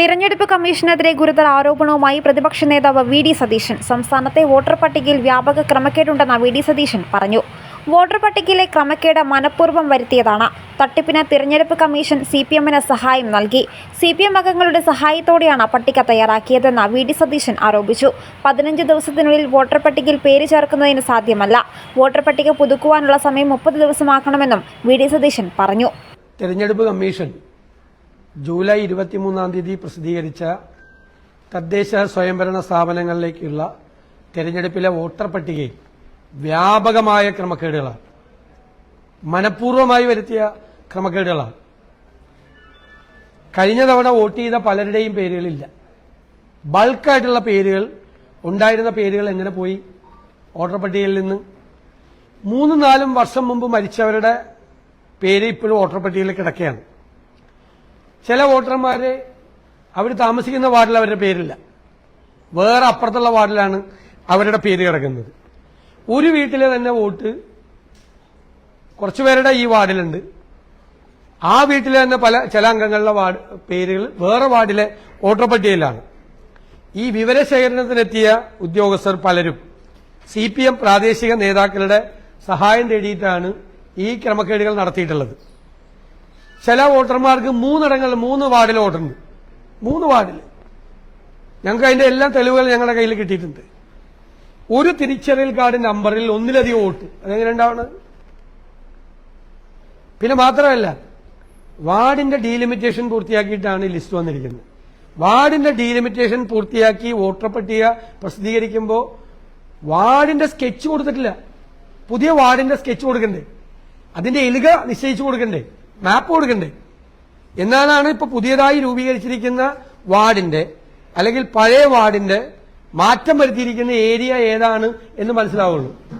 തിരഞ്ഞെടുപ്പ് കമ്മീഷനെതിരെ ഗുരുതര ആരോപണവുമായി പ്രതിപക്ഷ നേതാവ് വി ഡി സതീശൻ. സംസ്ഥാനത്തെ വോട്ടർ പട്ടികയിൽ വ്യാപക ക്രമക്കേടുണ്ടെന്ന് വി ഡി സതീശൻ പറഞ്ഞു. വോട്ടർ പട്ടികയിലെ ക്രമക്കേട് മനഃപൂർവം വരുത്തിയതാണ്. തട്ടിപ്പിന് തിരഞ്ഞെടുപ്പ് കമ്മീഷൻ സി പി എമ്മിന് സഹായം നൽകി. സി പി എം അംഗങ്ങളുടെ സഹായത്തോടെയാണ് പട്ടിക തയ്യാറാക്കിയതെന്ന് വി ഡി സതീശൻ ആരോപിച്ചു. പതിനഞ്ച് ദിവസത്തിനുള്ളിൽ വോട്ടർ പട്ടികയിൽ പേര് ചേർക്കുന്നതിന് സാധ്യമല്ല. വോട്ടർ പട്ടിക പുതുക്കുവാനുള്ള സമയം മുപ്പത് ദിവസമാക്കണമെന്നും വി ഡി സതീശൻ പറഞ്ഞു. തിരഞ്ഞെടുപ്പ് കമ്മീഷൻ ജൂലൈ ഇരുപത്തിമൂന്നാം തീയതി പ്രസിദ്ധീകരിച്ച തദ്ദേശ സ്വയംഭരണ സ്ഥാപനങ്ങളിലേക്കുള്ള തെരഞ്ഞെടുപ്പിലെ വോട്ടർ പട്ടികയിൽ വ്യാപകമായ ക്രമക്കേടുകളാണ്. മനഃപൂർവമായി വരുത്തിയ ക്രമക്കേടുകളാണ്. കഴിഞ്ഞ തവണ വോട്ട് ചെയ്ത പലരുടെയും പേരുകളില്ല. ബൾക്കായിട്ടുള്ള പേരുകൾ ഉണ്ടായിരുന്ന പേരുകൾ എങ്ങനെ പോയി? വോട്ടർ പട്ടികയിൽ നിന്ന്. മൂന്നും നാലും വർഷം മുമ്പ് മരിച്ചവരുടെ പേര് ഇപ്പോഴും വോട്ടർ പട്ടികയിൽ കിടക്കുകയാണ്. ചില വോട്ടർമാർ അവർ താമസിക്കുന്ന വാർഡിൽ അവരുടെ പേരില്ല. വേറെ അപ്പുറത്തുള്ള വാർഡിലാണ് അവരുടെ പേര് കിടക്കുന്നത്. ഒരു വീട്ടിലെ തന്നെ വോട്ട് കുറച്ചു പേരുടെ ഈ വാർഡിലുണ്ട്. ആ വീട്ടിലെ തന്നെ പല ചില അംഗങ്ങളുടെ വാർഡ് പേരുകൾ വേറെ വാർഡിലെ വോട്ടർ പട്ടികയിലാണ്. ഈ വിവരശേഖരണത്തിനെത്തിയ ഉദ്യോഗസ്ഥർ പലരും സി പി എം പ്രാദേശിക നേതാക്കളുടെ സഹായം തേടിയിട്ടാണ് ഈ ക്രമക്കേടുകൾ നടത്തിയിട്ടുള്ളത്. ചില വോട്ടർമാർക്ക് മൂന്നിടങ്ങളിൽ മൂന്ന് വാർഡിൽ വോട്ടുണ്ട്. മൂന്ന് വാർഡിൽ. ഞങ്ങൾക്ക് അതിന്റെ എല്ലാ തെളിവുകൾ ഞങ്ങളുടെ കയ്യിൽ കിട്ടിയിട്ടുണ്ട്. ഒരു തിരിച്ചറിയൽ കാർഡ് നമ്പറിൽ ഒന്നിലധികം വോട്ട്. അതെങ്ങനെ പിന്നെ മാത്രമല്ല വാർഡിന്റെ ഡീലിമിറ്റേഷൻ പൂർത്തിയാക്കിയിട്ടാണ് ലിസ്റ്റ് വന്നിരിക്കുന്നത്. വാർഡിന്റെ ഡീലിമിറ്റേഷൻ പൂർത്തിയാക്കി വോട്ടർ പട്ടിക പ്രസിദ്ധീകരിക്കുമ്പോൾ വാർഡിന്റെ സ്കെച്ച് കൊടുത്തിട്ടില്ല. പുതിയ വാർഡിന്റെ സ്കെച്ച് കൊടുക്കണ്ടേ? അതിന്റെ എലുക നിശ്ചയിച്ചു കൊടുക്കണ്ടേ? മാപ്പ് കൊടുക്കണ്ടേ? എന്നാലാണ് ഇപ്പൊ പുതിയതായി രൂപീകരിച്ചിരിക്കുന്ന വാർഡിന്റെ അല്ലെങ്കിൽ പഴയ വാർഡിന്റെ മാറ്റം വരുത്തിയിരിക്കുന്ന ഏരിയ ഏതാണ് എന്ന് മനസ്സിലാവുള്ളൂ.